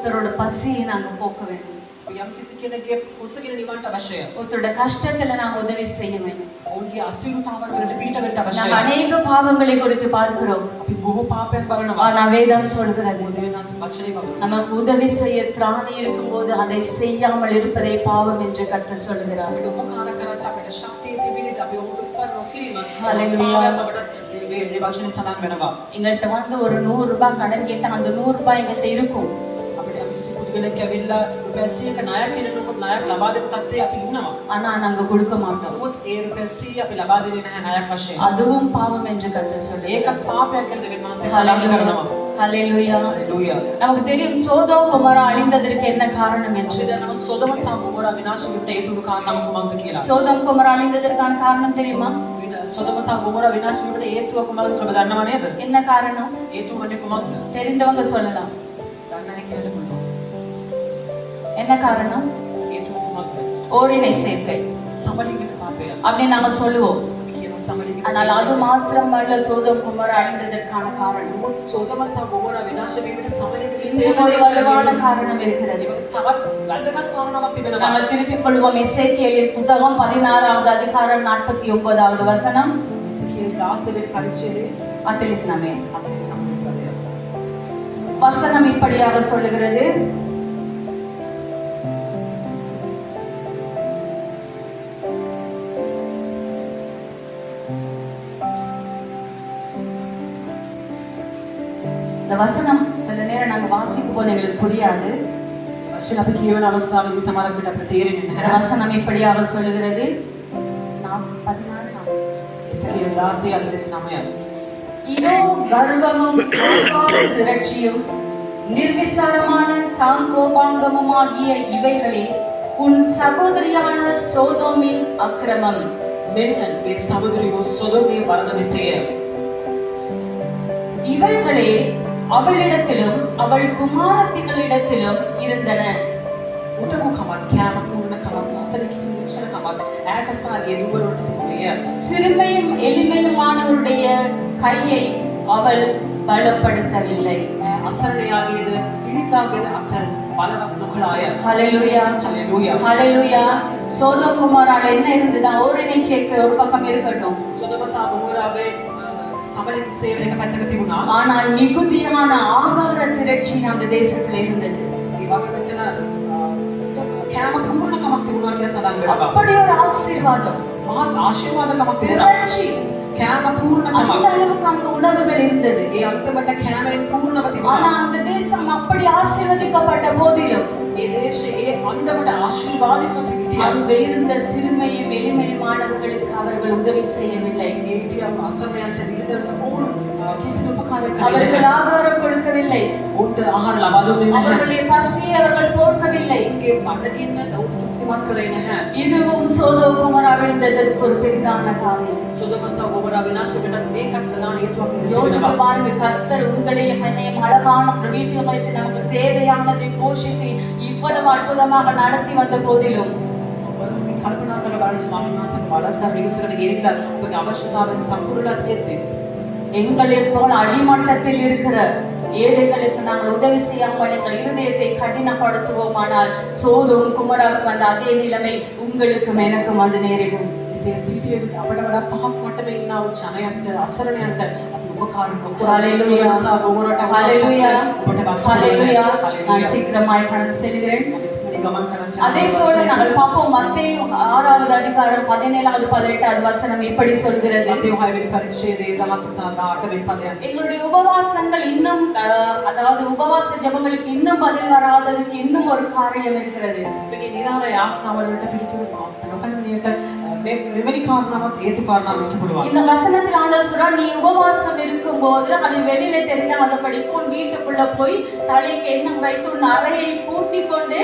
ஒருத்தரோட பசியை நாங்க போக்க வேண்டும் යම් කිසි කෙනෙක්ගේ කුසගින නිවන්ට අවශ්‍යය. ஒருத்தரோட கஷ்டத்துல நாங்க உதவி செய்ய வேண்டும் ඔවුන්ගේ අසීරුතාවන් වලට පීඩ වෙන්න நாங்க අවශ්‍යයි. அநேக பாவங்களை குறித்து பார்க்கிறோம் අපි බොහෝ පාපයක් බලනවා. ஆனா வேதம் சொல்கிறது දෙවියන්ස් වචනේ බබ. நமக்கு உதவி செய்ய திராணி இருக்கும்போது அதை செய்யாமல் இருப்பதை பாவம் என்று கர்த்தர் சொல்கிறார் අපිට උපකාර කරන්න අපිට ශක්තිය තිබෙන්නේ අපි ඔහුට උපකාර නොකිරීම. Hallelujah. පාපයක් අපිට මේ මේ වචනේ සඳහන් වෙනවා. எங்கள்கிட்ட வந்து ஒரு நூறு ரூபாய் கடன் கேட்டா அந்த நூறு ரூபாய் எங்கள்கிட்ட இருக்கும் අපිට යම් කිසි පුද්ගලෙක් ඇවිල්ලා රුපියල් 100ක ණයක් කෙනෙකුට ණයක් ලබා දෙන තත්ත්වයේ අපි ඉන්නවා. ஆனா நாங்க கொடுக்க மாட்டோம் නමුත් ඒ රුපියල් 100 අපි ලබා දෙන්නේ නැහැ ණයක් වශයෙන්. அதுவும் பாவம் என்று கர்த்தர் சொல்லுகிறார் ඒකත් පාපයක් කියලා දෙවියන් වහන්සේ සඳහන් කරනවා. ஹalleluya හalleluya. நமக்கு தெரியும் சோதோ குமாரா அழிந்ததற்கு என்ன காரணம் என்று අපි දන්නවා සොදම සහ ගොමොරා විනාශ වීමට හේතුණු කාරණා කුමක්ද කියලා. சோதம் குமாரா அழிந்ததற்கான காரணம் தெரியுமா වින- සොදම සහ ගොමොරා විනාශ වීමට හේතුව කුමක්ද කියලා ඔබ දන්නව නේද? என்ன காரணம் හේතුව වන්නේ කුමක්ද? தெரிந்தவங்க சொல்லலாம் දන්නේ නැහැ කියන්න පුළුවන්. என்ன காரணம்? ஓரினை சேர்க்கை. அப்படின்னு நாங்க சொல்லுவோம். ஆனால் அது மாத்திரமல்ல சோதம் குமார் அழிந்ததற்கான காரணம். சோதம சகோமர விநாசமே விட காரணம் இருக்கிறது. நாங்கள் திருப்பிக் கொள்வோம். இசைக்கியலில் புத்தகம் பதினாறாவது அதிகாரம் நாற்பத்தி ஒன்பதாவது வசனம். வசனம் இப்படியாக சொல்லுகிறது. வசனம். சில நேரம் நாங்கள் வாசிக்கும் போது எங்களுக்கு புரியாது. சிலப்பு கீவன அவஸ்தாவின் சமரப்பிடப்பட்டு ஏறினார் வசனம் இப்படி அவர் சொல்லுகிறது. நாம் பதினாறு ராசி அதிரசி சமயம். இதோ கர்வமும் திரட்சியும் நிர்விசாரமான சாங்கோபாங்கமுமாகிய இவைகளே உன் சகோதரியான சோதோமின் அக்கிரமம். பெண் சகோதரியோ சோதோமியை பரதமை செய்ய இவைகளே ಅವಳಿಡತಿಲುಂ ಅವಳ ಕುಮಾರತಿಗಳಿಡತಿಲುಂ ಇರಂದನ உடகுகமாத் கேமம் உடகமாத் மோசடிக்கு உச்சரகமாத் ஆட்டசாக எதுவருடைய சிறுமையும் எளிமையுமானவருடைய கையை அவள் பலப்படுத்தவில்லை. அசரணையாகியது திணித்தாகியது அத்தன் பலவன் நுகலாய ஹலெலுயா ஹலெலுயா ஹலெலுயா சோதம் குமாரால் என்ன இருந்ததுதான் ஓரணிச்சேர்க்கை ஒரு பக்கம் இருக்கட்டும். சொதமசாக ஊராவே ගොමෝරාවේ සමලින් සේවන එක පැත්තක තිබුණා. ஆனால் மிகுதியான ஆகார திரட்சி அந்த தேசத்துல இருந்தது ඒ වගේ මෙතන කෑම පූර්ණකමක් තිබුණා කියලා සඳහන් වෙනවා. அப்படி ஒரு ஆசீர்வாதம் මහත් ආශිර්වාදකමක් තිබුණා. கேம பூர்ணமாக அந்த அளவுக்கு அங்க உணவுகள் இருந்தது ஏ அந்தப்பட்ட கேமை பூர்ணவதி ஆனா அந்த தேசம் அப்படி ஆசீர்வதிக்கப்பட்ட போதிலும் அந்தப்பட்ட ஆசீர்வாதிக்கப்பட்ட அங்கு இருந்த சிறுமையும் எளிமையுமானவர்களுக்கு அவர்கள் உதவி செய்யவில்லை அசமையான இருந்த போலும் அவர்களாக போர்க்கவில்லை அவர்களை பசி அவர்கள் போர்க்கவில்லை இங்கே மன்னதியின் இதுவும் சோதோ குமராவில் இதற்கு ஒரு பெரிதான காரியம். சோதம சகோமரா விநாசமிடம் மே கண்டதான் ஏற்றுவாக்கு பாருங்க கர்த்தர் உங்களையும் என்னையும் அளவான வீட்டில் வைத்து நமக்கு தேவையானதை போஷித்து இவ்வளவு அற்புதமாக நடத்தி வந்த போதிலும். ಕಲ್ಪನಾಕರವಾದ ಸ್ವಾಮಿನಾಥನ್ வளர்க்க ಮಿಗಸುಗಳಿಗೆ இருக்கிறார் உங்களுக்கு அவசியத்தாவின் சம்பூர்ணத்தை எங்களில் போல் அடிமட்டத்தில் இருக்கிற ஏழைகளுக்கு நாங்கள் உதவி செய்யாமல் எங்கள் இருதயத்தை கடினப்படுத்துவோமானால் சோதரும் குமராவுக்கு வந்த அதே நிலைமை உங்களுக்கும் எனக்கும் அது நேரிடும் ಸಿಟಿಯಲ್ಲಿ ಅವಡ ಅವಡ ಪಾಕ್ ಮಟ್ಟವೇ ನಾವು ಜನ ಅಂತ ಅಸರಣೆ ಅಂತ சீக்கிரமாய் கடந்து செல்கிறேன் அதே போல நாங்கள் பார்ப்போம் மத்தையும் ஆறாவது அதிகாரம் பதினேழாவது பதினெட்டாவது வசனம் எப்படி சொல்கிறது. எங்களுடைய உபவாசங்கள் இன்னும் அதாவது உபவாச ஜபங்களுக்கு இன்னும் பதில் வராததுக்கு இன்னும் ஒரு காரியம் இருக்கிறது. இந்த வசனத்தில் ஆண்டவர் நீ உபவாசம் இருக்கும் போது அது வெளியில தெரிஞ்சா அந்த படிக்கும் வீட்டுக்குள்ள போய் தலைக்கு எண்ணம் வைத்து உன் அறையை பூட்டி கொண்டு